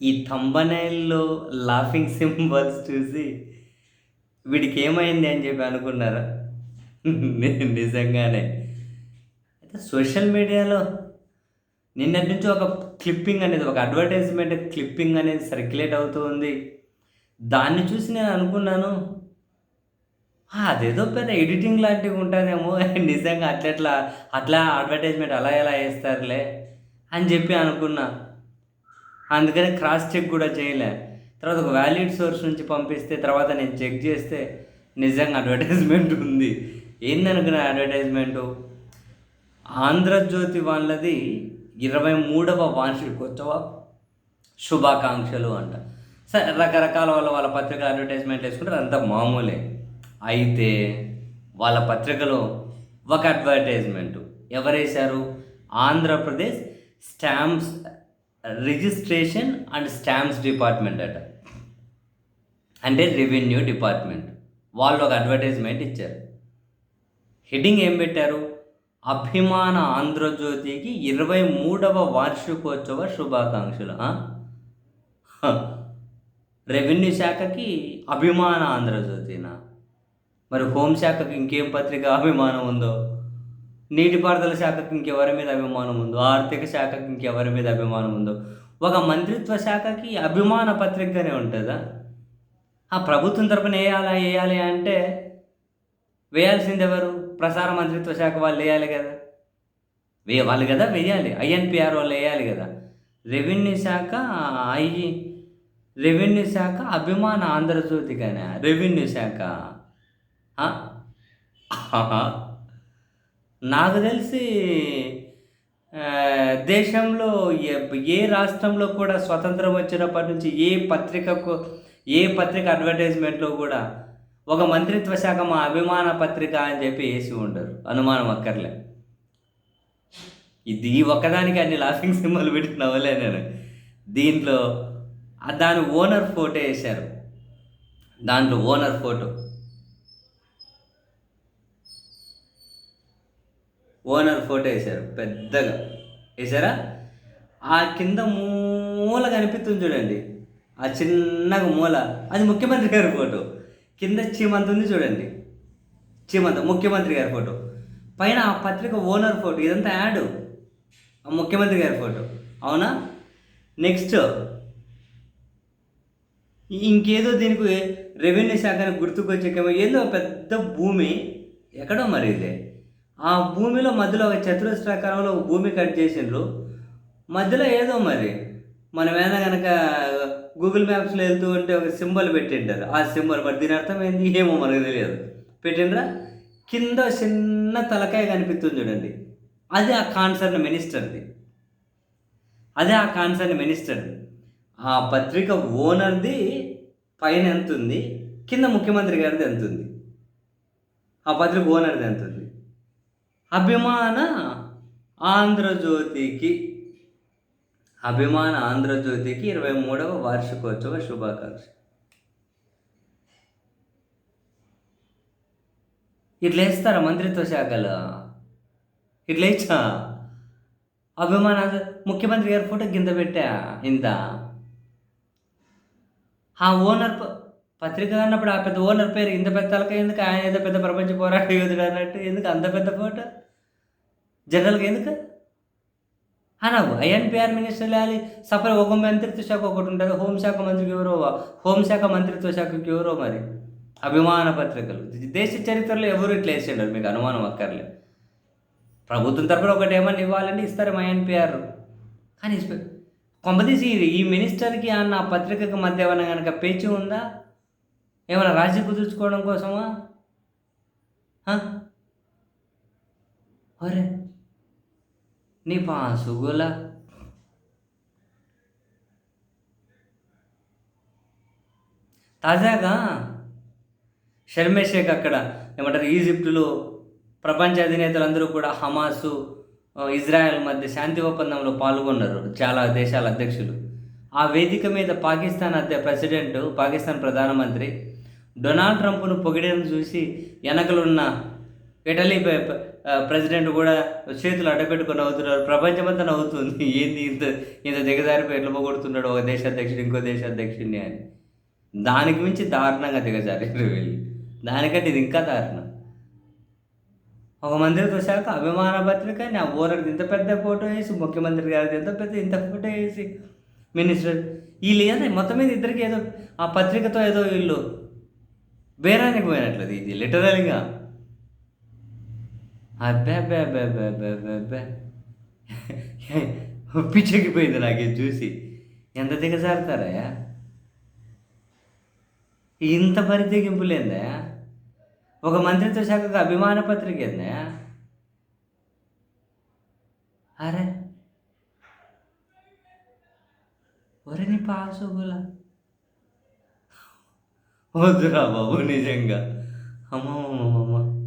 ఈ థంబనైల్‌లో laughing symbols చూసి వీడికి ఏమైంది అని చెప్పి అనుకున్నారా? నిజంగానే. అయితే సోషల్ మీడియాలో నిన్నటి నుంచి ఒక క్లిప్పింగ్ అనేది ఒక అడ్వర్టైజ్‌మెంట్ క్లిప్పింగ్ అనేది సర్క్యులేట్ అవుతూ ఉంది. దాన్ని చూసి నేను అనుకున్నాను. అదేదో పెద్ద ఎడిటింగ్ లాంటివి ఉంటుందేమో నిజంగా అట్లా అట్లా అడ్వర్టైజ్‌మెంట్ అలా ఎలా వేస్తారులే అని చెప్పి అనుకున్నా. అందుకని క్రాస్ చెక్ కూడా చేయలే. తర్వాత ఒక వ్యాలిడ్ సోర్స్ నుంచి పంపిస్తే తర్వాత నేను చెక్ చేస్తే నిజంగా అడ్వర్టైజ్‌మెంట్ ఉంది. ఏందనుకున్న అడ్వర్టైజ్‌మెంటు? ఆంధ్రజ్యోతి వాళ్ళది 23వ వార్షికోత్సవ శుభాకాంక్షలు అంట. సరే రకరకాల వాళ్ళ వాళ్ళ పత్రికలు అడ్వర్టైజ్మెంట్ వేసుకుంటారు అంత మామూలే. అయితే వాళ్ళ పత్రికలో ఒక advertisement ఎవరేశారు? Andhra Pradesh stamps registration and stamps department అట. అంటే రెవెన్యూ డిపార్ట్‌మెంట్. వాళ్ళు ఒక అడ్వర్టైజ్‌మెంట్ ఇచ్చారు. హెడ్డింగ్ ఏం పెట్టారు? అభిమాన ఆంధ్రజ్యోతికి 23వ వార్షికోత్సవ శుభాకాంక్షలు. రెవెన్యూ శాఖకి అభిమాన ఆంధ్రజ్యోతినా? మరి హోంశాఖకి ఇంకేం పత్రిక అభిమానం ఉందో? నీటిపారుదల శాఖకి ఇంకెవరి మీద అభిమానం ఉందో? ఆర్థిక శాఖకి ఇంకెవరి మీద అభిమానం ఉందో? ఒక మంత్రిత్వ శాఖకి అభిమాన పత్రికగానే ఉంటుందా ఆ ప్రభుత్వం తరపున వేయాలా వేయాలి అంటే వేయాల్సింది ఎవరు ప్రసార మంత్రిత్వ శాఖ వాళ్ళు వేయాలి కదా వే వాళ్ళు కదా వెయ్యాలి. ఐఎన్పిఆర్ వాళ్ళు వేయాలి కదా రెవెన్యూ శాఖ ఐ రెవెన్యూ శాఖ అభిమాన ఆంధ్రజ్యోతిగానే రెవెన్యూ శాఖ. నాకు తెలిసి దేశంలో ఏ రాష్ట్రంలో కూడా స్వతంత్రం వచ్చినప్పటి నుంచి ఏ పత్రికకు ఏ పత్రిక అడ్వర్టైజ్‌మెంట్‌లో కూడా ఒక మంత్రిత్వ శాఖ మా అభిమాన పత్రిక అని చెప్పి వేసి ఉండరు. అనుమానం అక్కర్లే. ఇది ఈ ఒక్కదానికి అన్ని లాఫింగ్ సింబల్ పెట్టి నేను. దీంట్లో దాని ఓనర్ ఫోటో వేశారు దాంట్లో ఓనర్ ఫోటో. ఓనర్ ఫోటో వేశారు పెద్దగా. వేశారా ఆ కింద మూల కనిపిస్తుంది చూడండి. ఆ చిన్నగా మూల అది ముఖ్యమంత్రి గారి ఫోటో. కింద చీమంత ఉంది చూడండి. చీమంత ముఖ్యమంత్రి గారి ఫోటో. పైన ఆ పత్రిక ఓనర్ ఫోటో. ఇదంతా యాడు. ఆ ముఖ్యమంత్రి గారి ఫోటో. అవునా? నెక్స్ట్ ఇంకేదో దీనికి రెవెన్యూ శాఖని గుర్తుకొచ్చాకేమో ఏదో పెద్ద భూమి ఎక్కడో మరి ఇది. ఆ భూమిలో మధ్యలో ఒక చతురస్రాకారంలో భూమి కట్ చేసిండ్రు. మధ్యలో ఏదో మరి మనం మీద కనుక గూగుల్ మ్యాప్స్‌లో వెళ్తూ ఉంటే ఒక సింబల్ పెట్టింటారు. ఆ సింబల్ మరి దీని అర్థం ఏంది? ఏమో మనకు తెలియదు. పెట్టిండ్రా? కింద చిన్న తలకాయ కనిపిస్తుంది చూడండి. అది ఆ కాన్సర్న్ మినిస్టర్‌ది. అదే ఆ కాన్సర్న్ మినిస్టర్‌ది. ఆ పత్రిక ఓనర్‌ది పైన ఎంత ఉంది కింద ముఖ్యమంత్రి గారిది ఎంత ఉంది ఆ పత్రిక ఓనర్‌ది ఎంత ఉంది అభిమాన ఆంధ్రజ్యోతికి అభిమాన ఆంధ్రజ్యోతికి 23వ వార్షికోత్సవ శుభాకాంక్ష ఇట్లా వేస్తారా మంత్రిత్వ శాఖలో? ఇట్లా ఇచ్చా అభిమాన ముఖ్యమంత్రి గారి ఫోటో కింద పెట్టా ఇంత. ఆ ఓనర్ పత్రిక అన్నప్పుడు ఆ పెద్ద ఓనర్ పేరు ఇంత పెద్ద తలకాయ ఎందుకు? ఆయన ఏదో పెద్ద ప్రపంచ పోరాట యోధుడు అన్నట్టు ఎందుకు అంత పెద్ద ఫోటో? జనరల్‌గా ఎందుకు? అనవు. ఐఎన్‌పీఆర్ మినిస్టర్‌లు లేని సపరేట్ ఒక మంత్రిత్వ శాఖ ఒకటి ఉంటుంది హోంశాఖ మంత్రికి ఎవరో హోంశాఖ మంత్రిత్వ శాఖకి ఎవరో మరి అభిమాన పత్రికలు. దేశ చరిత్రలో ఎవరు ఇట్లా వేసిండరు మీకు అనుమానం అక్కర్లే. ప్రభుత్వం తరపున ఒకటి ఏమన్నా ఇవ్వాలంటే ఇస్తారు ఐఎన్‌పీఆర్. కానీ కొంపదీసి ఈ మినిస్టర్‌కి అన్న పత్రికకు పత్రికకి మధ్య ఏమన్నా కనుక పేచి ఉందా? ఏమైనా రాజీ కుదుర్చుకోవడం కోసమా? అరే నీ నీ పాసుగుల. తాజాగా షర్మేషేక్ అక్కడ ఏమంటారు ఈజిప్టులో ప్రపంచ అధినేతలందరూ కూడా హమాసు, ఇజ్రాయెల్ మధ్య శాంతి ఒప్పందంలో పాల్గొన్నారు. చాలా దేశాల అధ్యక్షులు. ఆ వేదిక మీద పాకిస్తాన్ అధ్య ప్రెసిడెంట్ పాకిస్తాన్ ప్రధానమంత్రి డొనాల్డ్ ట్రంప్‌ను పొగిడేను చూసి వెనకలున్న ఇటలీ ప్రెసిడెంట్ కూడా చేతులు అడ్డపెట్టుకుని నవ్వుతున్నారు. ప్రపంచమంతా నవ్వుతుంది. ఏంది ఇంత ఇంత దిగజారిపోయి ఎట్లా పోగొడుతున్నాడు ఒక దేశాధ్యక్షుడు ఇంకో దేశాధ్యక్షుడిని అని. దానికి మించి దారుణంగా దిగజారారు వీళ్ళు. దానికంటే ఇది ఇంకా దారుణం. ఒక మంత్రిత్వ శాఖ అభిమాన పత్రిక నా ఊరికి ఇంత పెద్ద ఫోటో వేసి ముఖ్యమంత్రి గారికి ఇంత పెద్ద ఇంత ఫోటో వేసి మినిస్టర్ వీళ్ళు ఏదో మొత్తం మీద ఇద్దరికి ఏదో ఆ పత్రికతో ఏదో వీళ్ళు బేరానికి పోయినట్లది ఇది లిటరల్గా అబ్బే అబ్బే అబ్బే అబ్బే అబ్బే అబ్బే అబ్బే. పిచ్చెక్కిపోయింది నాకు ఇది చూసి. ఎంత దిగజారుతారయ్యా? ఇంత పరితెగింపులేందా ఒక మంత్రిత్వ శాఖకు అభిమాన పత్రిక ఏందా అరే. ఒరే నీ పాసుగుల వద్దురా బాబు నిజంగా. అమ్మమ్మ